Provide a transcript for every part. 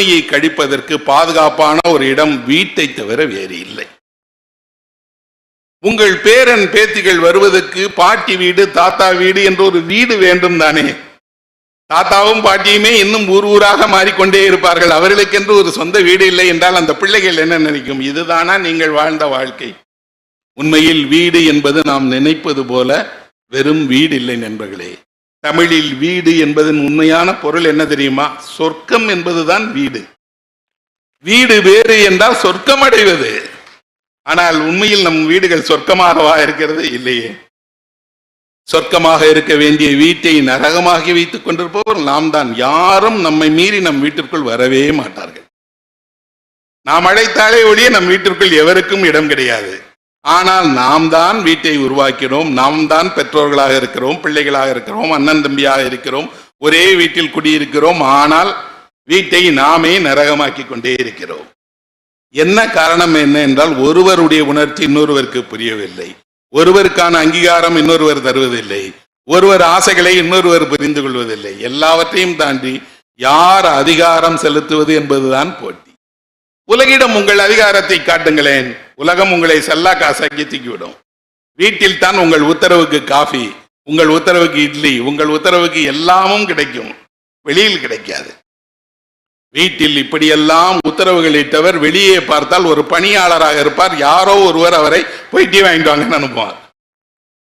தனிமையை கழிப்பதற்கு பாதுகாப்பான ஒரு இடம் வீட்டை தவிர வேறு இல்லை. உங்கள் பேரன் பேத்திகள் வருவதற்கு பாட்டி வீடு தாத்தா வீடு என்ற ஒரு வீடு வேண்டும் தானே. தாத்தாவும் பாட்டியுமே இன்னும் ஊர் ஊராக மாறிக்கொண்டே இருப்பார்கள். அவர்களுக்கென்று ஒரு சொந்த வீடு இல்லை என்றால் அந்த பிள்ளைகள் என்ன நினைக்கும்? இதுதானா நீங்கள் வாழ்ந்த வாழ்க்கை. உண்மையில் வீடு என்பது நாம் நினைப்பது போல வெறும் வீடு இல்லை நண்பர்களே. தமிழில் வீடு என்பதன் உண்மையான பொருள் என்ன தெரியுமா? சொர்க்கம் என்பதுதான் வீடு. வீடு வேறு என்றால் சொர்க்கம் அடைவது ஆனால் உண்மையில் நம் வீடுகள் சொர்க்கமாகவா இருக்கிறது? இல்லையே. சொர்க்கமாக இருக்க வேண்டிய வீட்டை நரகமாகி வைத்துக் கொண்டிருப்பவர் நாம் தான். யாரும் நம்மை மீறி நம் வீட்டிற்குள் வரவே மாட்டார்கள். நாம் அழைத்தாலே ஒழிய நம் வீட்டிற்குள் எவருக்கும் இடம் கிடையாது. ஆனால் நாம் தான் வீட்டை உருவாக்கினோம் நாம் தான் பெற்றோர்களாக இருக்கிறோம் பிள்ளைகளாக இருக்கிறோம் அண்ணன் தம்பியாக இருக்கிறோம் ஒரே வீட்டில் குடியிருக்கிறோம் ஆனால் வீட்டை நாமே நரகமாக்கி கொண்டே இருக்கிறோம். என்ன காரணம் என்ன என்றால் ஒருவருடைய உணர்ச்சி இன்னொருவருக்கு புரியவில்லை. ஒருவருக்கான அங்கீகாரம் இன்னொருவர் தருவதில்லை. ஒருவர் ஆசைகளை இன்னொருவர் புரிந்து கொள்வதில்லை எல்லாவற்றையும் தாண்டி யார் அதிகாரம் செலுத்துவது என்பதுதான் போட்டி. உலகிடம் உங்கள் அதிகாரத்தை காட்டுங்களேன். உலகம் உங்களை செல்லா காசாக்கி தூக்கிவிடும். வீட்டில் தான் உங்கள் உத்தரவுக்கு காஃபி உங்கள் உத்தரவுக்கு இட்லி உங்கள் உத்தரவுக்கு எல்லாமும் கிடைக்கும். வெளியில் கிடைக்காது. வீட்டில் இப்படியெல்லாம் உத்தரவுகள் இட்டவர் வெளியே பார்த்தால் ஒரு பணியாளராக இருப்பார். யாரோ ஒருவர் அவரை போய் டீ வாங்கிட்டு வாங்கன்னு அனுப்புவார்.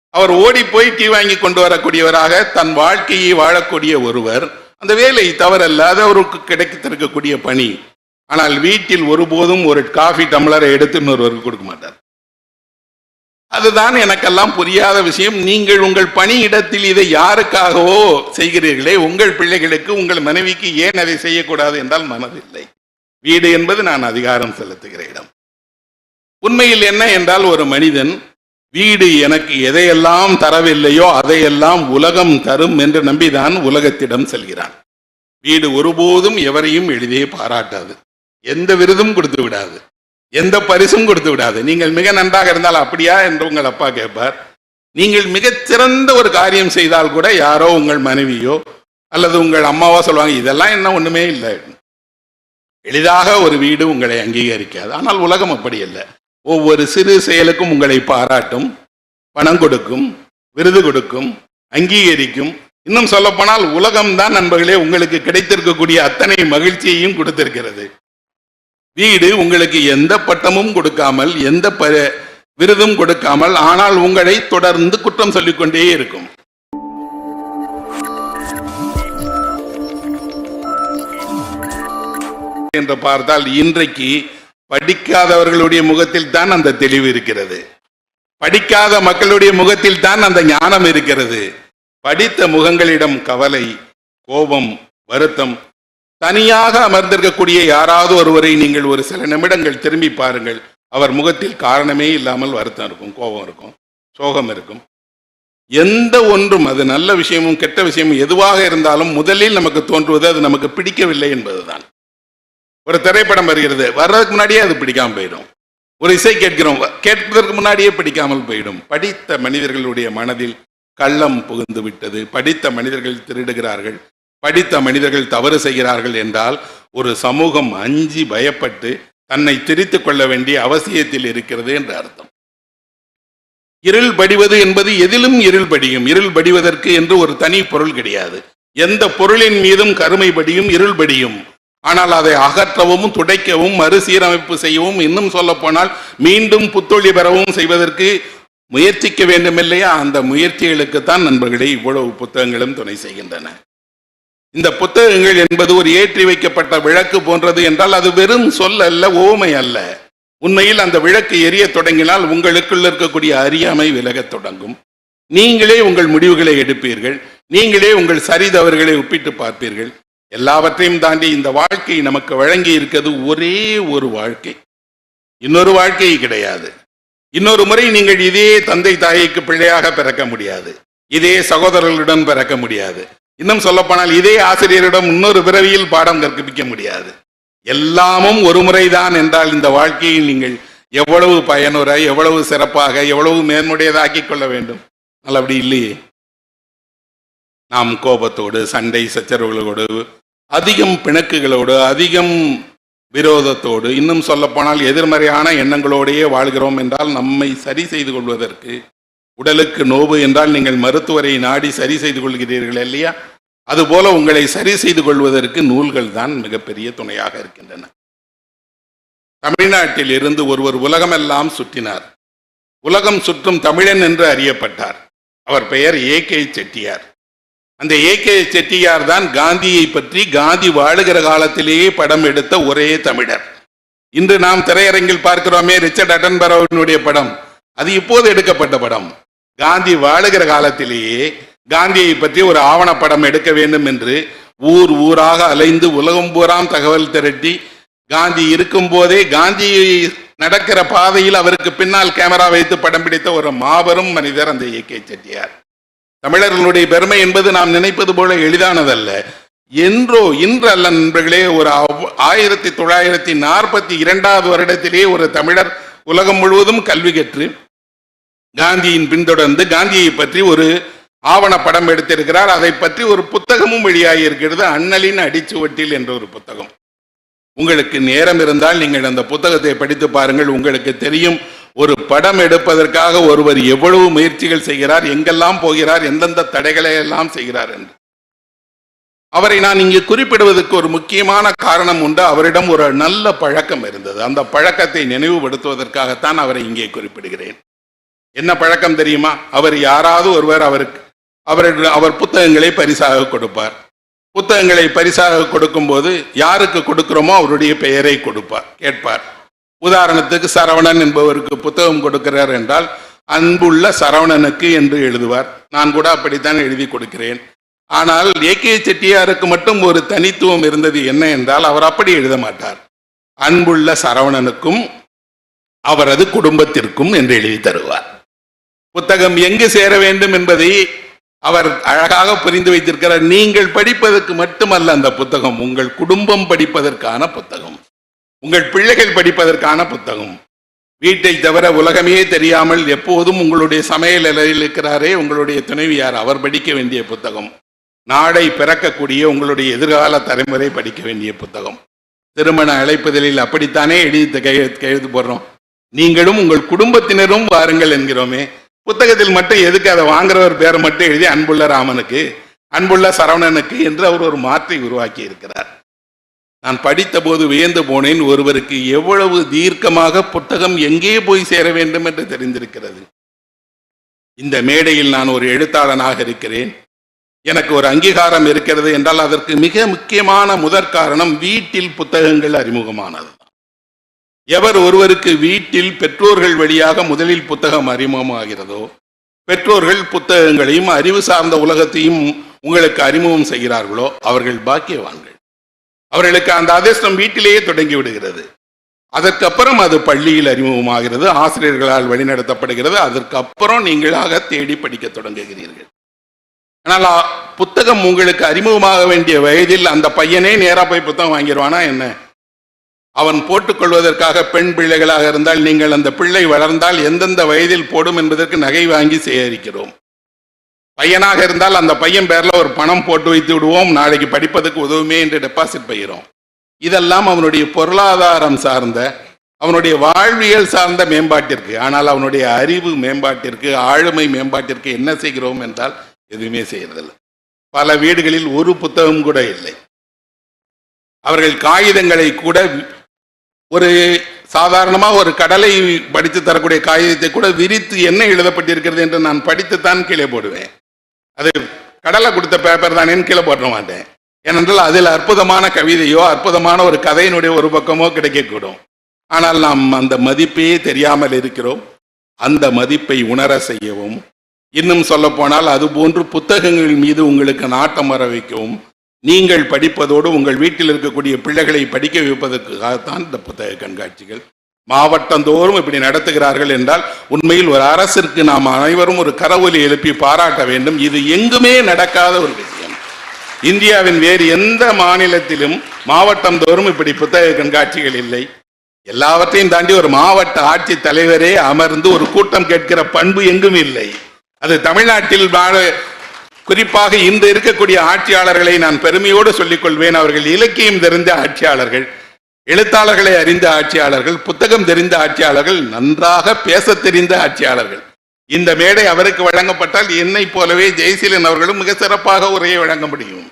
அவர் ஓடி போய் டீ வாங்கி கொண்டு வரக்கூடியவராக தன் வாழ்க்கையை வாழக்கூடிய ஒருவர். அந்த வேலை தவறல்ல. அது அவருக்கு கிடைத்திருக்கக்கூடிய பணி. ஆனால் வீட்டில் ஒருபோதும் ஒரு காஃபி டம்ளரை எடுத்து இன்னொருவருக்கு கொடுக்க மாட்டார். அதுதான் எனக்கெல்லாம் புரியாத விஷயம். நீங்கள் உங்கள் பணியிடத்தில் இதை யாருக்காகவோ செய்கிறீர்களே உங்கள் பிள்ளைகளுக்கு உங்கள் மனைவிக்கு ஏன் அதை செய்யக்கூடாது என்றால் மனதில்லை. வீடு என்பது நான் அதிகாரம் செலுத்துகிற இடம். உண்மையில் என்ன என்றால் ஒரு மனிதன் வீடு எனக்கு எதையெல்லாம் தரவில்லையோ அதையெல்லாம் உலகம் தரும் என்று நம்பிதான் உலகத்திடம் செல்கிறான். வீடு ஒருபோதும் எவரையும் எளிதே பாராட்டாது. எந்த விருதும் கொடுத்து விடாது. எந்த பரிசும் கொடுத்து விடாது. நீங்கள் மிக நன்றாக இருந்தால் அப்படியா என்று உங்கள் அப்பா கேட்பார். நீங்கள் மிகச்சிறந்த ஒரு காரியம் செய்தால் கூட யாரோ உங்கள் மனைவியோ அல்லது உங்கள் அம்மாவோ சொல்லுவாங்க இதெல்லாம் என்ன ஒண்ணுமே இல்லை. எளிதாக ஒரு வீடு உங்களை அங்கீகரிக்காது. ஆனால் உலகம் அப்படி இல்லை ஒவ்வொரு சிறு செயலுக்கும் உங்களை பாராட்டும் பணம் கொடுக்கும் விருது கொடுக்கும் அங்கீகரிக்கும். இன்னும் சொல்லப்போனால் உலகம்தான் நண்பர்களே உங்களுக்கு கிடைத்திருக்கக்கூடிய அத்தனை மகிழ்ச்சியையும் கொடுத்திருக்கிறது. வீடு உங்களுக்கு எந்த பட்டமும் கொடுக்காமல் எந்த ப விருதும் கொடுக்காமல் ஆனால் உங்களை தொடர்ந்து குற்றம் சொல்லிக் கொண்டே இருக்கும். என்று பார்த்தால் இன்றைக்கு படிக்காதவர்களுடைய முகத்தில் தான் அந்த தெளிவு இருக்கிறது. படிக்காத மக்களுடைய முகத்தில் தான் அந்த ஞானம் இருக்கிறது. படித்த முகங்களிடம் கவலை கோபம் வருத்தம் தனியாக அமர்ந்திருக்கக்கூடிய யாராவது ஒருவரை நீங்கள் ஒரு சில நிமிடங்கள் திரும்பி பாருங்கள். அவர் முகத்தில் காரணமே இல்லாமல் வருத்தம் இருக்கும் கோபம் இருக்கும் சோகம் இருக்கும். எந்த ஒன்றும் அது நல்ல விஷயமும் கெட்ட விஷயமும் எதுவாக இருந்தாலும் முதலில் நமக்கு தோன்றுவது அது நமக்கு பிடிக்கவில்லை என்பதுதான். ஒரு திரைப்படம் வருகிறது வர்றதுக்கு முன்னாடியே அது பிடிக்காமல் போயிடும். ஒரு இசை கேட்கிறோம் கேட்பதற்கு முன்னாடியே பிடிக்காமல் போயிடும். படித்த மனிதர்களுடைய மனதில் கள்ளம் புகுந்து விட்டது படித்த மனிதர்கள் திருடுகிறார்கள். படித்த மனிதர்கள் தவறு செய்கிறார்கள் என்றால் ஒரு சமூகம் அஞ்சி பயப்பட்டு தன்னை திரித்துக் கொள்ள வேண்டிய அவசியத்தில் இருக்கிறது என்று அர்த்தம். இருள் படிவது என்பது எதிலும் இருள் படியும். இருள் படிவதற்கு என்று ஒரு தனி பொருள் கிடையாது. எந்த பொருளின் மீதும் கருமை படியும் இருள் படியும். ஆனால் அதை அகற்றவும் துடைக்கவும் மறுசீரமைப்பு செய்யவும் இன்னும் சொல்ல போனால் மீண்டும் புத்தொழி பெறவும் செய்வதற்கு முயற்சிக்க வேண்டும் இல்லையா அந்த முயற்சிகளுக்கு தான் நண்பர்களே இவ்வளவு புத்தகங்களும் துணை செய்கின்றன. இந்த புத்தகங்கள் என்பது ஒரு ஏற்றி வைக்கப்பட்ட விளக்கு போன்றது என்றால் அது வெறும் சொல் அல்ல ஓமை அல்ல. உண்மையில் அந்த விளக்கு எரிய தொடங்கினால் உங்களுக்குள் இருக்கக்கூடிய அறியாமை விலகத் தொடங்கும். நீங்களே உங்கள் முடிவுகளை எடுப்பீர்கள். நீங்களே உங்கள் சரிதவர்களை ஒப்பிட்டு பார்ப்பீர்கள். எல்லாவற்றையும் தாண்டி இந்த வாழ்க்கை நமக்கு வழங்கி இருக்கிறது ஒரே ஒரு வாழ்க்கை. இன்னொரு வாழ்க்கை கிடையாது. இன்னொரு முறை நீங்கள் இதே தந்தை தாய்க்கு பிள்ளையாக பிறக்க முடியாது. இதே சகோதரர்களுடன் பிறக்க முடியாது. இன்னும் சொல்லப்போனால் இதே ஆசிரியரிடம் இன்னொரு பிறவியில் பாடம் கற்பிக்க முடியாது. எல்லாமும் ஒரு முறைதான் என்றால் இந்த வாழ்க்கையில் நீங்கள் எவ்வளவு பயனுற எவ்வளவு சிறப்பாக எவ்வளவு மேன்முடையதாக்கிக் கொள்ள வேண்டும். ஆனால் அப்படி இல்லையே. நாம் கோபத்தோடு சண்டை சச்சரவுகளோடு அதிகம் பிணக்குகளோடு அதிகம் விரோதத்தோடு இன்னும் சொல்லப்போனால் எதிர்மறையான எண்ணங்களோடையே வாழ்கிறோம் என்றால் நம்மை சரி செய்து கொள்வதற்கு உடலுக்கு நோவு என்றால் நீங்கள் மருத்துவரை நாடி சரி செய்து கொள்கிறீர்கள் இல்லையா? அதுபோல உங்களை சரி செய்து கொள்வதற்கு நூல்கள் தான் மிகப்பெரிய துணையாக இருக்கின்றன. தமிழ்நாட்டில் இருந்து ஒருவர் உலகமெல்லாம் சுற்றினார். உலகம் சுற்றும் தமிழன் என்று அறியப்பட்டார். அவர் பெயர் ஏ கே செட்டியார். அந்த ஏ கே செட்டியார் தான் காந்தியை பற்றி காந்தி வாழுகிற காலத்திலேயே படம் எடுத்த ஒரே தமிழர். இன்று நாம் திரையரங்கில் பார்க்கிறோமே ரிச்சர்ட் அட்டன்பரோவினுடைய படம். அது இப்போது எடுக்கப்பட்ட படம். காந்தி வாழுகிற காலத்திலேயே காந்தியை பற்றி ஒரு ஆவணப்படம் எடுக்க வேண்டும் என்று ஊர் ஊராக அலைந்து உலகம் பூராம் தகவல் திரட்டி காந்தி இருக்கும் போதே காந்தி நடக்கிற பாதையில் அவருக்கு பின்னால் கேமரா வைத்து படம் பிடித்த ஒரு மாபெரும் மனிதர் அந்த ஏ கே செட்டியார். தமிழர்களுடைய பெருமை என்பது நாம் நினைப்பது போல எளிதானதல்ல. என்றோ இன்று அல்ல நண்பர்களே ஒரு ஆயிரத்தி தொள்ளாயிரத்தி நாற்பத்தி இரண்டாவது வருடத்திலே ஒரு தமிழர் உலகம் முழுவதும் கல்வி கற்று காந்தியின் பின்தொடர்ந்து காந்தியை பற்றி ஒரு ஆவணப்படம் எடுத்திருக்கிறார். அதை பற்றி ஒரு புத்தகமும் வெளியாகி இருக்கிறது அண்ணலின் அடிச்சுவட்டில் என்ற ஒரு புத்தகம். உங்களுக்கு நேரம் இருந்தால் நீங்கள் அந்த புத்தகத்தை படித்து பாருங்கள். உங்களுக்கு தெரியும் ஒரு படம் எடுப்பதற்காக ஒருவர் எவ்வளவு முயற்சிகள் செய்கிறார் எங்கெல்லாம் போகிறார் எந்தெந்த தடைகளை எல்லாம் செய்கிறார் என்று. அவரை நான் இங்கு குறிப்பிடுவதற்கு ஒரு முக்கியமான காரணம் உண்டு. அவரிடம் ஒரு நல்ல பழக்கம் இருந்தது. அந்த பழக்கத்தை நினைவுபடுத்துவதற்காகத்தான் அவரை இங்கே குறிப்பிடுகிறேன். என்ன பழக்கம் தெரியுமா? அவர் யாராவது ஒருவர் அவருக்கு அவர்கள் அவர் புத்தகங்களை பரிசாக கொடுப்பார். புத்தகங்களை பரிசாக கொடுக்கும்போது யாருக்கு கொடுக்கிறோமோ அவருடைய பெயரை கொடுப்பார் கேட்பார். உதாரணத்துக்கு சரவணன் என்பவருக்கு புத்தகம் கொடுக்கிறார் என்றால் அன்புள்ள சரவணனுக்கு என்று எழுதுவார். நான் கூட அப்படித்தான் எழுதி கொடுக்கிறேன். ஆனால் ஏ. கே. செட்டியாருக்கு மட்டும் ஒரு தனித்துவம் இருந்தது என்ன என்றால் அவர் அப்படி எழுத மாட்டார். அன்புள்ள சரவணனுக்கும் அவரது குடும்பத்திற்கும் என்று எழுதி தருவார். புத்தகம் எங்கு சேர வேண்டும் என்பதை அவர் அழகாக புரிந்து வைத்திருக்கிறார் நீங்கள் படிப்பதற்கு மட்டுமல்ல அந்த புத்தகம் உங்கள் குடும்பம் படிப்பதற்கான புத்தகம் உங்கள் பிள்ளைகள் படிப்பதற்கான புத்தகம் வீட்டை தவிர உலகமே தெரியாமல் எப்போதும் உங்களுடைய சமையல் நிலையில் இருக்கிறாரே உங்களுடைய துணைவியார் அவர் படிக்க வேண்டிய புத்தகம் நாளை பிறக்கக்கூடிய உங்களுடைய எதிர்கால தலைமுறை படிக்க வேண்டிய புத்தகம் திருமண அழைப்புதலில் அப்படித்தானே எழுதி கையெழுத்து கையெழுத்து போடுறோம் நீங்களும் உங்கள் குடும்பத்தினரும் வாருங்கள் என்கிறோமே புத்தகத்தில் மட்டும் எதுக்கு அதை வாங்குறவர் பேரை மட்டும் எழுதி அன்புள்ள ராமனுக்கு அன்புள்ள சரவணனுக்கு என்று அவர் ஒரு மாற்றை உருவாக்கி இருக்கிறார். நான் படித்த போது வியந்து போனேன் ஒருவருக்கு எவ்வளவு தீர்க்கமாக புத்தகம் எங்கே போய் சேர வேண்டும் என்று தெரிந்திருக்கிறது. இந்த மேடையில் நான் ஒரு எழுத்தாளனாக இருக்கிறேன். எனக்கு ஒரு அங்கீகாரம் இருக்கிறது என்றால் அதற்கு மிக முக்கியமான முதற் காரணம் வீட்டில் புத்தகங்கள் அறிமுகமானது. எவர் ஒருவருக்கு வீட்டில் பெற்றோர்கள் வழியாக முதலில் புத்தகம் அறிமுகமாகிறதோ பெற்றோர்கள் புத்தகங்களையும் அறிவு சார்ந்த உலகத்தையும் உங்களுக்கு அறிமுகம் செய்கிறார்களோ அவர்கள் பாக்கியவான்கள். அவர்களுக்கு அந்த அதிர்ஷ்டம் வீட்டிலேயே தொடங்கி விடுகிறது. அதற்கப்புறம் அது பள்ளியில் அறிமுகமாகிறது ஆசிரியர்களால் வழிநடத்தப்படுகிறது அதற்கப்புறம் நீங்களாக தேடி படிக்க தொடங்குகிறீர்கள். ஆனால் புத்தகம் உங்களுக்கு அறிமுகமாக வேண்டிய வயதில் அந்த பையனே நேராக போய் புத்தகம் வாங்கிடுவானா என்ன? அவன் போட்டுக்கொள்வதற்காக பெண் பிள்ளைகளாக இருந்தால் நீங்கள் அந்த பிள்ளை வளர்ந்தால் எந்தெந்த வயதில் போடும் என்பதற்கு நகை வாங்கி சேகரிக்கிறோம். பையனாக இருந்தால் அந்த பையன் பேரில் ஒரு பணம் போட்டு வைத்து விடுவோம். நாளைக்கு படிப்பதற்கு உதவுமே என்று டெபாசிட் பயிரும் இதெல்லாம் அவனுடைய பொருளாதாரம் சார்ந்த அவனுடைய வாழ்வியல் சார்ந்த மேம்பாட்டிற்கு ஆனால் அவனுடைய அறிவு மேம்பாட்டிற்கு ஆளுமை மேம்பாட்டிற்கு என்ன செய்கிறோம் என்றால் எதுவுமே செய்யறதில்லை. பல வீடுகளில் ஒரு புத்தகம் கூட இல்லை. அவர்கள் காகிதங்களை கூட ஒரு சாதாரணமாக ஒரு கடலை படித்து தரக்கூடிய காகிதத்தை கூட விரித்து என்ன எழுதப்பட்டிருக்கிறது என்று நான் படித்துத்தான் கீழே போடுவேன். அது கடலை கொடுத்த பேப்பர் தானேன்னு கீழே போட மாட்டேன்? ஏனென்றால் அதில் அற்புதமான கவிதையோ அற்புதமான ஒரு கதையினுடைய ஒரு பக்கமோ கிடைக்கக்கூடும். ஆனால் நாம் அந்த மதிப்பே தெரியாமல் இருக்கிறோம். அந்த மதிப்பை உணர செய்யவும். இன்னும் சொல்லப்போனால் அதுபோன்று புத்தகங்கள் மீது உங்களுக்கு நாட்டம் வர வைக்கவும். நீங்கள் படிப்பதோடு உங்கள் வீட்டில் இருக்கக்கூடிய பிள்ளைகளை படிக்க வைப்பதற்காகத்தான் இந்த புத்தக கண்காட்சிகள். மாவட்டந்தோறும் இப்படி நடத்துகிறார்கள் என்றால் உண்மையில் ஒரு அரசிற்கு நாம் அனைவரும் ஒரு கரவொலி எழுப்பி பாராட்ட வேண்டும். இது எங்குமே நடக்காத ஒரு விஷயம். இந்தியாவின் வேறு எந்த மாநிலத்திலும் மாவட்டந்தோறும் இப்படி புத்தக கண்காட்சிகள் இல்லை. எல்லாவற்றையும் தாண்டி ஒரு மாவட்ட ஆட்சி தலைவரே அமர்ந்து ஒரு கூட்டம் கேட்கிற பண்பு எங்கும் இல்லை. அது தமிழ்நாட்டில் வாழ- குறிப்பாக இன்று இருக்கக்கூடிய ஆட்சியாளர்களை நான் பெருமையோடு சொல்லிக்கொள்வேன். அவர்கள் இலக்கியம் தெரிந்த ஆட்சியாளர்கள் எழுத்தாளர்களை அறிந்த ஆட்சியாளர்கள் புத்தகம் தெரிந்த ஆட்சியாளர்கள் நன்றாக பேசத் தெரிந்த ஆட்சியாளர்கள். இந்த மேடை அவருக்கு வழங்கப்பட்டால் என்னை போலவே ஜெயசீலன் அவர்களும் மிக சிறப்பாக உரையை வழங்க முடியும்.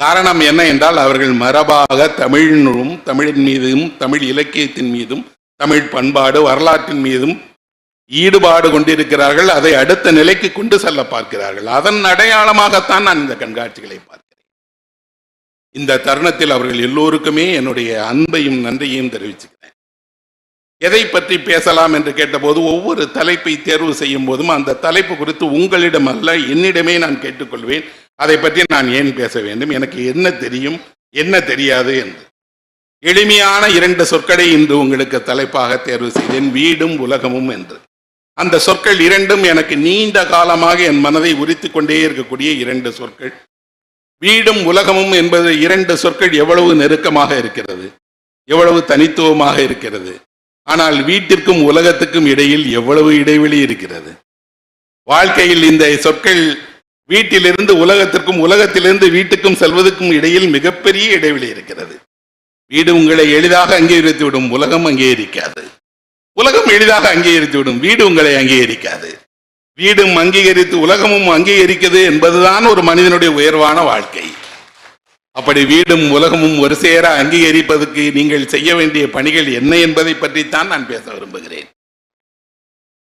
காரணம் என்ன என்றால் அவர்கள் மரபாக தமிழினும் தமிழின் மீதும் தமிழ் இலக்கியத்தின் மீதும் தமிழ் பண்பாடு வரலாற்றின் மீதும் ஈடுபாடு கொண்டிருக்கிறார்கள் அதை அடுத்த நிலைக்கு கொண்டு செல்ல பார்க்கிறார்கள். அதன் அடையாளமாகத்தான் நான் இந்த கண்காட்சிகளை பார்க்கிறேன். இந்த தருணத்தில் அவர்கள் எல்லோருக்குமே என்னுடைய அன்பையும் நன்றியையும் தெரிவிச்சுக்கிறேன். எதை பற்றி பேசலாம் என்று கேட்டபோது ஒவ்வொரு தலைப்பை தேர்வு செய்யும் போதும் அந்த தலைப்பு குறித்து உங்களிடம் அல்ல என்னிடமே நான் கேட்டுக்கொள்வேன். அதை பற்றி நான் ஏன் பேச வேண்டும்? எனக்கு என்ன தெரியும்? என்ன தெரியாது என்று. எளிமையான இரண்டு சொற்களை இன்று உங்களுக்கு தலைப்பாக தேர்வு செய்தேன். வீடும் உலகமும் என்று. அந்த சொற்கள் இரண்டும் எனக்கு நீண்ட காலமாக என் மனதை உரித்து கொண்டே இருக்கக்கூடிய இரண்டு சொற்கள். வீடும் உலகமும் என்பது இரண்டு சொற்கள் எவ்வளவு நெருக்கமாக இருக்கிறது எவ்வளவு தனித்துவமாக இருக்கிறது. ஆனால் வீட்டிற்கும் உலகத்துக்கும் இடையில் எவ்வளவு இடைவெளி இருக்கிறது. வாழ்க்கையில் இந்த சொற்கள் வீட்டிலிருந்து உலகத்திற்கும் உலகத்திலிருந்து வீட்டுக்கும் செல்வதற்கும் இடையில் மிகப்பெரிய இடைவெளி இருக்கிறது. வீடு உங்களை எளிதாக அங்கீகரித்து விடும் உலகம் அங்கீகரிக்காது. உலகம் எளிதாக அங்கீகரித்து விடும் வீடு உங்களை அங்கீகரிக்காது. வீடும் அங்கீகரித்து உலகமும் அங்கீகரிக்கிறது என்பதுதான் ஒரு மனிதனுடைய உயர்வான வாழ்க்கை. அப்படி வீடும் உலகமும் ஒரு சேர அங்கீகரிப்பதற்கு நீங்கள் செய்ய வேண்டிய பணிகள் என்ன என்பதை பற்றித்தான் நான் பேச விரும்புகிறேன்.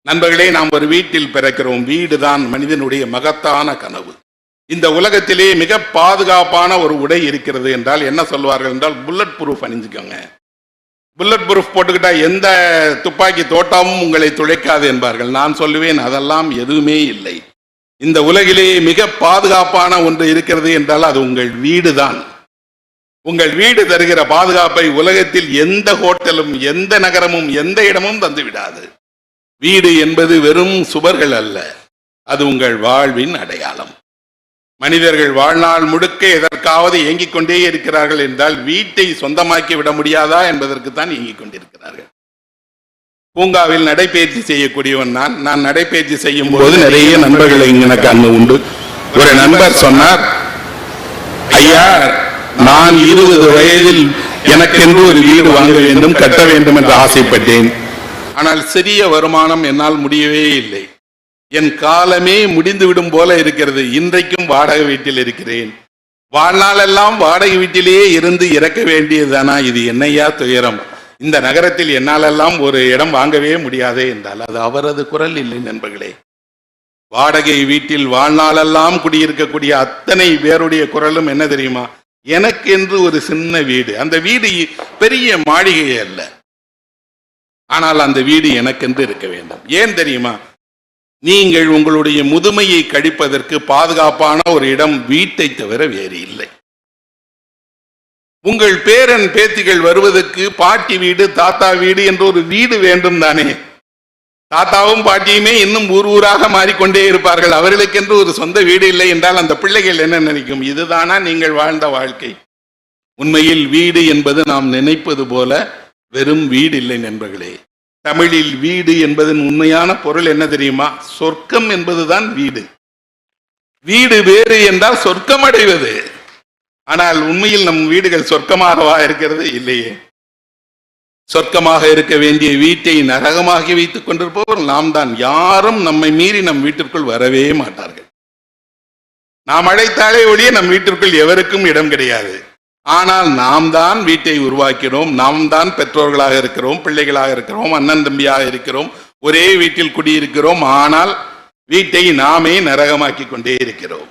நண்பர்களே நாம் ஒரு வீட்டில் பிறக்கிறோம். வீடுதான் மனிதனுடைய மகத்தான கனவு. இந்த உலகத்திலே மிக பாதுகாப்பான ஒரு உடை இருக்கிறது என்றால் என்ன சொல்வார்கள் என்றால் புல்லட் ப்ரூஃப் அணிஞ்சுக்கோங்க. புல்லட் ப்ரூஃப் போட்டுக்கிட்டா எந்த துப்பாக்கி தோட்டமும் உங்களை துளைக்காது என்பார்கள். நான் சொல்லுவேன் அதெல்லாம் எதுவுமே இல்லை. இந்த உலகிலே மிக பாதுகாப்பான ஒன்று இருக்கிறது என்றால் அது உங்கள் வீடு தான் உங்கள் வீடு தருகிற பாதுகாப்பை உலகத்தில் எந்த ஹோட்டலும் எந்த நகரமும் எந்த இடமும் தந்துவிடாது வீடு என்பது வெறும் சுவர்கள் அல்ல. அது உங்கள் வாழ்வின் அடையாளம். மனிதர்கள் வாழ்நாள் முழுக்க எதற்காவது இயங்கிக் கொண்டே இருக்கிறார்கள் என்றால் வீட்டை சொந்தமாக்கி விட முடியாதா என்பதற்கு தான் இயங்கிக் கொண்டிருக்கிறார்கள். பூங்காவில் நடைபயிற்சி செய்யக்கூடியவன் நான். நான் நடைபயிற்சி செய்யும் போது நிறைய நண்பர்கள் எனக்கு அங்கு உண்டு. ஒரு நண்பர் சொன்னார் ஐயா நான் இருபது வயதில் எனக்கென்று ஒரு வீடு வாங்க வேண்டும் கட்ட வேண்டும் என்று ஆசைப்பட்டேன். ஆனால் சிறிய வருமானம் என்னால் முடியவே இல்லை. என் காலமே முடிந்துவிடும் போல இருக்கிறது. இன்றைக்கும் வாடகை வீட்டில் இருக்கிறேன். வாழ்நாளெல்லாம் வாடகை வீட்டிலேயே இருந்து இறக்க வேண்டியதுதானா? இது என்னையா துயரம்? இந்த நகரத்தில் என்னாலெல்லாம் ஒரு இடம் வாங்கவே முடியாதே என்றால் அது அவரது குரல் இல்லை நண்பர்களே. வாடகை வீட்டில் வாழ்நாளெல்லாம் குடியிருக்கக்கூடிய அத்தனை பேருடைய குரலும் என்ன தெரியுமா? எனக்கு என்று ஒரு சின்ன வீடு. அந்த வீடு பெரிய மாளிகை அல்ல. ஆனால் அந்த வீடு எனக்கென்று இருக்க வேண்டும். ஏன் தெரியுமா? நீங்கள் உங்களுடைய முதுமையை கழிப்பதற்கு பாதுகாப்பான ஒரு இடம் வீட்டை தவிர வேறு இல்லை. உங்கள் பேரன் பேத்திகள் வருவதற்கு பாட்டி வீடு தாத்தா வீடு என்ற ஒரு வீடு வேண்டும் தானே. தாத்தாவும் பாட்டியுமே இன்னும் ஊர் ஊராக மாறிக்கொண்டே இருப்பார்கள். அவர்களுக்கென்று ஒரு சொந்த வீடு இல்லை என்றால் அந்த பிள்ளைகள் என்ன நினைக்கும்? இதுதானா நீங்கள் வாழ்ந்த வாழ்க்கை. உண்மையில் வீடு என்பது நாம் நினைப்பது போல வெறும் வீடு இல்லை நண்பர்களே. தமிழில் வீடு என்பதன் உண்மையான பொருள் என்ன தெரியுமா? சொர்க்கம் என்பதுதான் வீடு. வீடு வேறு என்றால் சொர்க்கம் அடைவது. ஆனால் உண்மையில் நம் வீடுகள் சொர்க்கமாகவா இருக்கிறது? இல்லையே. சொர்க்கமாக இருக்க வேண்டிய வீட்டை நரகமாகி வைத்துக் கொண்டிருப்பவர் நாம் தான். யாரும் நம்மை மீறி நம் வீட்டிற்குள் வரவே மாட்டார்கள். நாம் அழைத்தாலே ஒழிய நம் வீட்டிற்குள் எவருக்கும் இடம் கிடையாது. ஆனால் நாம் தான் வீட்டை உருவாக்கினோம் நாம் தான் பெற்றோர்களாக இருக்கிறோம் பிள்ளைகளாக இருக்கிறோம் அண்ணன் தம்பியாக இருக்கிறோம் ஒரே வீட்டில் குடியிருக்கிறோம் ஆனால் வீட்டை நாமே நரகமாக்கி கொண்டே இருக்கிறோம்.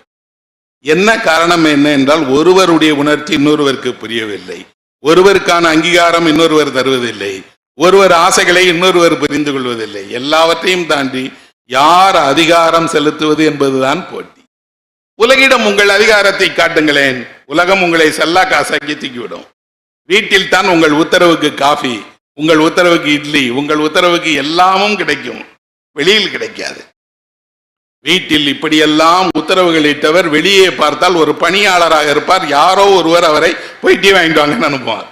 என்ன காரணம் என்ன என்றால் ஒருவருடைய உணர்ச்சி இன்னொருவருக்கு புரியவில்லை. ஒருவருக்கான அங்கீகாரம் இன்னொருவர் தருவதில்லை. ஒருவர் ஆசைகளை இன்னொருவர் புரிந்து கொள்வதில்லை. எல்லாவற்றையும் தாண்டி யார் அதிகாரம் செலுத்துவது என்பதுதான் போட்டி. உலகிடம் உங்கள் அதிகாரத்தை காட்டுங்களேன். உலகம் உங்களை செல்லா காசாக்கி தூக்கிவிடும். வீட்டில் தான் உங்கள் உத்தரவுக்கு காஃபி உங்கள் உத்தரவுக்கு இட்லி உங்கள் உத்தரவுக்கு எல்லாமும் கிடைக்கும். வெளியில் கிடைக்காது. வீட்டில் இப்படியெல்லாம் உத்தரவுகள் இட்டவர் வெளியே பார்த்தால் ஒரு பணியாளராக இருப்பார். யாரோ ஒருவர் அவரை போய் டீ வாங்கிட்டு வாங்கன்னு அனுப்புவார்.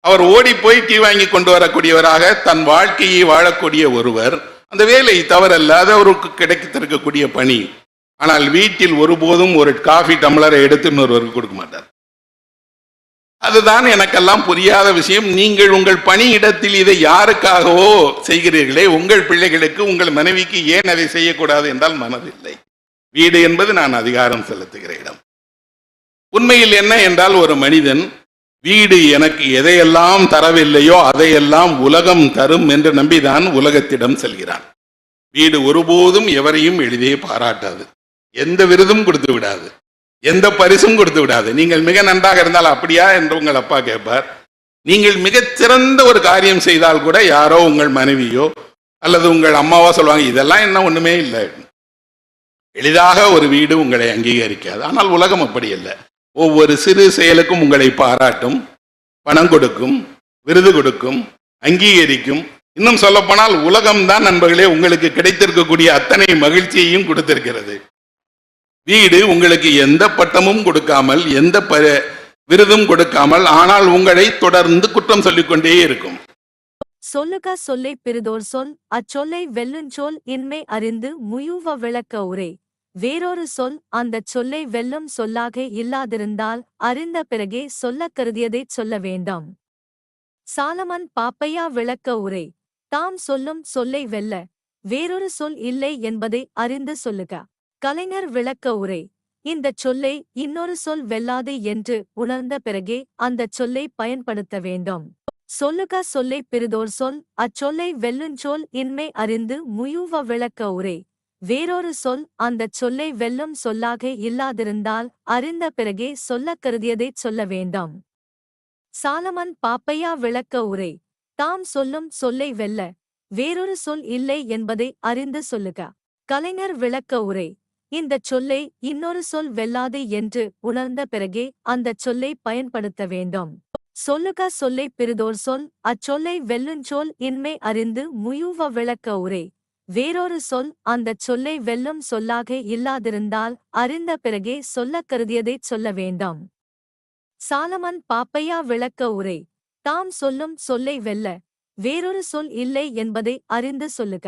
அவர் ஓடி போய் டீ வாங்கி கொண்டு வரக்கூடியவராக தன் வாழ்க்கையை வாழக்கூடிய ஒருவர். அந்த வேலை தவறல்ல அது அவருக்கு கிடைத்திருக்கக்கூடிய பணி. ஆனால் வீட்டில் ஒருபோதும் ஒரு காஃபி டம்ளரை எடுத்து இன்னொருவருக்கு கொடுக்க மாட்டார். அதுதான் எனக்கெல்லாம் புரியாத விஷயம். நீங்கள் உங்கள் பணியிடத்தில் இதை யாருக்காகவோ செய்கிறீர்களே உங்கள் பிள்ளைகளுக்கு உங்கள் மனைவிக்கு ஏன் அதை செய்யக்கூடாது என்றால் மனதில்லை. வீடு என்பது நான் அதிகாரம் செலுத்துகிற இடம். உண்மையில் என்ன என்றால் ஒரு மனிதன் வீடு எனக்கு எதையெல்லாம் தரவில்லையோ அதையெல்லாம் உலகம் தரும் என்று நம்பிதான் உலகத்திடம் செல்கிறான். வீடு ஒருபோதும் எவரையும் எளிதே பாராட்டாது. எந்த விருதும் கொடுத்து விடாது. எந்த பரிசும் கொடுத்து விடாது. நீங்கள் மிக நன்றாக இருந்தால் அப்படியா என்று உங்கள் அப்பா கேட்பார். நீங்கள் மிகச்சிறந்த ஒரு காரியம் செய்தால் கூட யாரோ உங்கள் மனைவியோ அல்லது உங்கள் அம்மாவோ சொல்லுவாங்க இதெல்லாம் என்ன ஒண்ணுமே இல்லை. எளிதாக ஒரு வீடு உங்களை அங்கீகரிக்காது. ஆனால் உலகம் அப்படி இல்லை ஒவ்வொரு சிறு செயலுக்கும் உங்களை பாராட்டும் பணம் கொடுக்கும் விருது கொடுக்கும் அங்கீகரிக்கும். இன்னும் சொல்லப்போனால் உலகம்தான் நண்பர்களே உங்களுக்கு கிடைத்திருக்கக்கூடிய அத்தனை மகிழ்ச்சியையும் கொடுத்திருக்கிறது. வீடு உங்களுக்கு எந்த பட்டமும் கொடுக்காமல் எந்த ப விருதும் கொடுக்காமல் ஆனால் உங்களை தொடர்ந்து குற்றம் சொல்லிக்கொண்டே இருக்கும். சொல்லுக சொல்லை பிறிதோர் சொல் அச்சொல்லை வெல்லுஞ்சொல் இன்மை அறிந்து முயுவ விளக்க உரை. வேறொரு சொல் அந்தச் சொல்லை வெல்லும் சொல்லாக இல்லாதிருந்தால் அறிந்த பிறகே சொல்லக் கருதியதைச் சொல்ல வேண்டாம். சாலமன் பாப்பையா விளக்க உரை. தாம் சொல்லும் சொல்லை வெல்ல. வேறொரு சொல் இல்லை என்பதை அறிந்து சொல்லுக. கலைஞர் விளக்க உரை. இந்தச் சொல்லை இன்னொரு சொல் வெல்லாது என்று உணர்ந்த பிறகே அந்தச் சொல்லை பயன்படுத்த வேண்டும். சொல்லுக சொல்லை பிறிதோர் சொல் அச்சொல்லை வெல்லுஞ்சொல் இன்மை அறிந்து முயூவ விளக்க உரை. வேறொரு சொல் அந்தச் சொல்லை வெல்லும் சொல்லாக இல்லாதிருந்தால் அறிந்த பிறகே சொல்லக் கருதியதைச் சொல்ல வேண்டாம். சாலமன் பாப்பையா விளக்க உரை. தாம் சொல்லும் சொல்லை வெல்ல. வேறொரு சொல் இல்லை என்பதை அறிந்து சொல்லுக. கலைஞர் விளக்க உரை. இந்தச் சொல்லை இன்னொரு சொல் வெல்லாது என்று உணர்ந்த பிறகே அந்தச் சொல்லை பயன்படுத்த வேண்டும். சொல்லுக சொல்லை பிறிதோர் சொல் அச்சொல்லை வெல்லுஞ்சொல் இன்மை அறிந்து முயூவ விளக்க உரை. வேறொரு சொல் அந்தச் சொல்லை வெல்லும் சொல்லாக இல்லாதிருந்தால் அறிந்த பிறகே சொல்லக் கருதியதைச் சொல்ல வேண்டாம். சாலமன் பாப்பையா விளக்க உரை. தாம் சொல்லும் சொல்லை வெல்ல. வேறொரு சொல் இல்லை என்பதை அறிந்து சொல்லுக.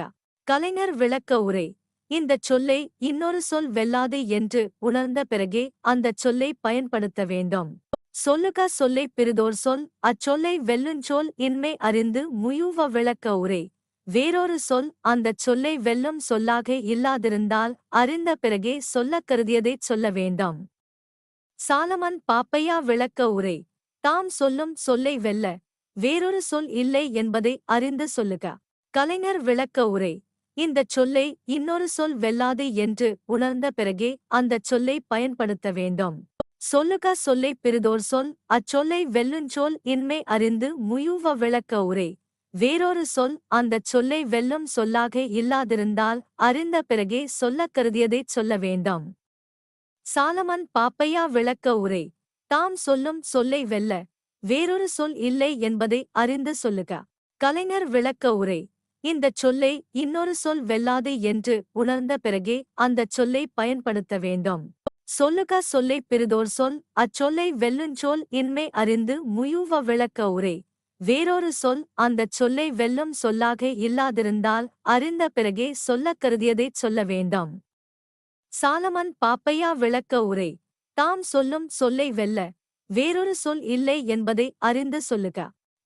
கலைஞர் விளக்க உரை. இந்தச் சொல்லை இன்னொரு சொல் வெல்லாது என்று உணர்ந்த பிறகே அந்தச் சொல்லை பயன்படுத்த வேண்டும். சொல்லுக சொல்லை பிறிதோர் சொல் அச்சொல்லை வெல்லுஞ்சொல் இன்மை அறிந்து முயுவ விளக்க உரை. வேறொரு சொல் அந்தச் சொல்லை வெல்லும் சொல்லாக இல்லாதிருந்தால் அறிந்த பிறகே சொல்லக் கருதியதைச் சொல்ல வேண்டாம். சாலமன் பாப்பையா விளக்க உரை. தாம் சொல்லும் சொல்லை வெல்ல. வேறொரு சொல் இல்லை என்பதை அறிந்து சொல்லுக. கலைஞர் விளக்க உரை. இந்தச் சொல்லை இன்னொரு சொல் வெல்லாது என்று உணர்ந்த பிறகே அந்தச் சொல்லை பயன்படுத்த வேண்டும். சொல்லுக சொல்லை பிறிதோர் சொல் அச்சொல்லை வெல்லுஞ்சொல் இன்மை அறிந்து முயுவ விளக்க உரை. வேறொரு சொல் அந்தச் சொல்லை வெல்லும் சொல்லாக இல்லாதிருந்தால் அறிந்த பிறகே சொல்லக் கருதியதைச் சொல்ல வேண்டாம். சாலமன் பாப்பையா விளக்க உரை. தாம் சொல்லும் சொல்லை வெல்ல. வேறொரு சொல் இல்லை என்பதை அறிந்து சொல்லுக. கலைஞர் விளக்க உரை. இந்தச் சொல்லை இன்னொரு சொல் வெல்லாது என்று உணர்ந்த பிறகே அந்தச் சொல்லை பயன்படுத்த வேண்டும். சொல்லுக சொல்லை பிறிதோர் சொல் அச்சொல்லை வெல்லுஞ்சொல் இன்மை அறிந்து முயூவ விளக்க உரை. வேறொரு சொல் அந்தச் சொல்லை வெல்லும் சொல்லாக இல்லாதிருந்தால் அறிந்த பிறகே சொல்லக் கருதியதைச் சொல்ல வேண்டாம். சாலமன் பாப்பையா விளக்க உரை. தாம் சொல்லும் சொல்லை வெல்ல. வேறொரு சொல் இல்லை என்பதை அறிந்து சொல்லுக.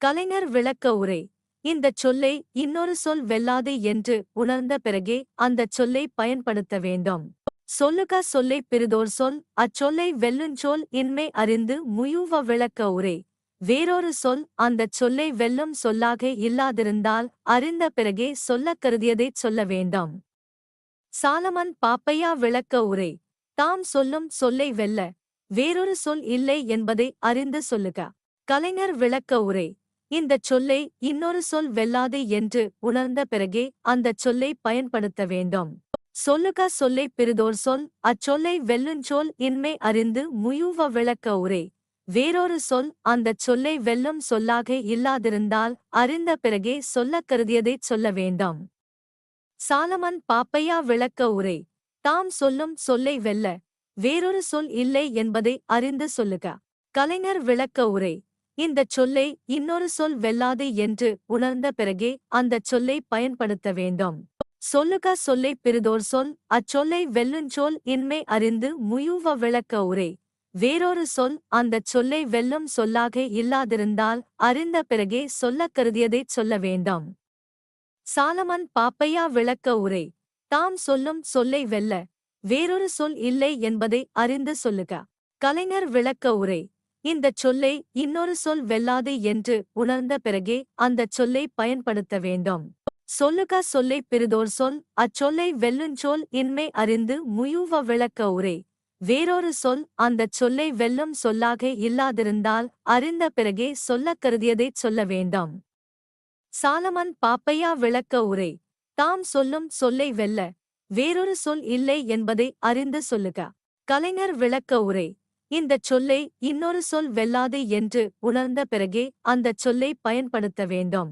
கலைஞர் விளக்க உரை. இந்தச் சொல்லை இன்னொரு சொல் வெல்லாது என்று உணர்ந்த பிறகே அந்தச் சொல்லை பயன்படுத்த வேண்டும். சொல்லுக சொல்லை பிறிதோர் சொல் அச்சொல்லை வெல்லுஞ்சொல் இன்மை அறிந்து முயுவ விளக்க உரை. வேறொரு சொல் அந்தச் சொல்லை வெல்லும் சொல்லாக இல்லாதிருந்தால் அறிந்த பிறகே சொல்லக் கருதியதைச் சொல்ல வேண்டாம். சாலமன் பாப்பையா விளக்க உரை. தாம் சொல்லும் சொல்லை வெல்ல. வேறொரு சொல் இல்லை என்பதை அறிந்து சொல்லுக. கலைஞர் விளக்க உரை. இந்தச் சொல்லை இன்னொரு சொல் வெல்லாது என்று உணர்ந்த பிறகே அந்தச் சொல்லை பயன்படுத்த வேண்டும். சொல்லுக சொல்லை பிறிதோர் சொல் அச்சொல்லை வெல்லுஞ்சொல் இன்மை அறிந்து முயுவ விளக்க உரை. வேறொரு சொல் அந்தச் சொல்லை வெல்லும் சொல்லாக இல்லாதிருந்தால் அறிந்த பிறகே சொல்லக் கருதியதைச் சொல்ல வேண்டாம். சாலமன் பாப்பையா விளக்க உரை. தாம் சொல்லும் சொல்லை வெல்ல. வேறொரு சொல் இல்லை என்பதை அறிந்து சொல்லுக. கலைஞர் விளக்க உரை. இந்தச் சொல்லை இன்னொரு சொல் வெல்லாது என்று உணர்ந்த பிறகே அந்தச் சொல்லை பயன்படுத்த வேண்டும். சொல்லுக சொல்லைப் பிறிதோர் சொல் அச்சொல்லை வெல்லுஞ்சொல் இன்மை அறிந்து முயூவ விளக்க உரை. வேறொரு சொல் அந்தச் சொல்லை வெல்லும் சொல்லாக இல்லாதிருந்தால் அறிந்த பிறகே சொல்லக் கருதியதைச் சொல்ல வேண்டாம். சாலமன் பாப்பையா விளக்க உரை. தாம் சொல்லும் சொல்லை வெல்ல. வேறொரு சொல் இல்லை என்பதை அறிந்து சொல்லுக. கலைஞர் விளக்க உரை. இந்தச் சொல்லை இன்னொரு சொல் வெல்லாது என்று உணர்ந்த பிறகே அந்தச் சொல்லை பயன்படுத்த வேண்டும். சொல்லுக சொல்லைப் பிறிதோர் சொல் அச்சொல்லை வெல்லுஞ்சொல் இன்மை அறிந்து முயூவ விளக்க உரை. வேறொரு சொல் அந்தச் சொல்லை வெல்லும் சொல்லாக இல்லாதிருந்தால் அறிந்த பிறகே சொல்லக் கருதியதைச் சொல்ல வேண்டாம். சாலமன் பாப்பையா விளக்க உரை. தாம் சொல்லும் சொல்லை வெல்ல. வேறொரு சொல் இல்லை என்பதை அறிந்து சொல்லுக. கலைஞர் விளக்க உரை. இந்தச் சொல்லை இன்னொரு சொல் வெல்லாது என்று உணர்ந்த பிறகே அந்தச் சொல்லை பயன்படுத்த வேண்டும்.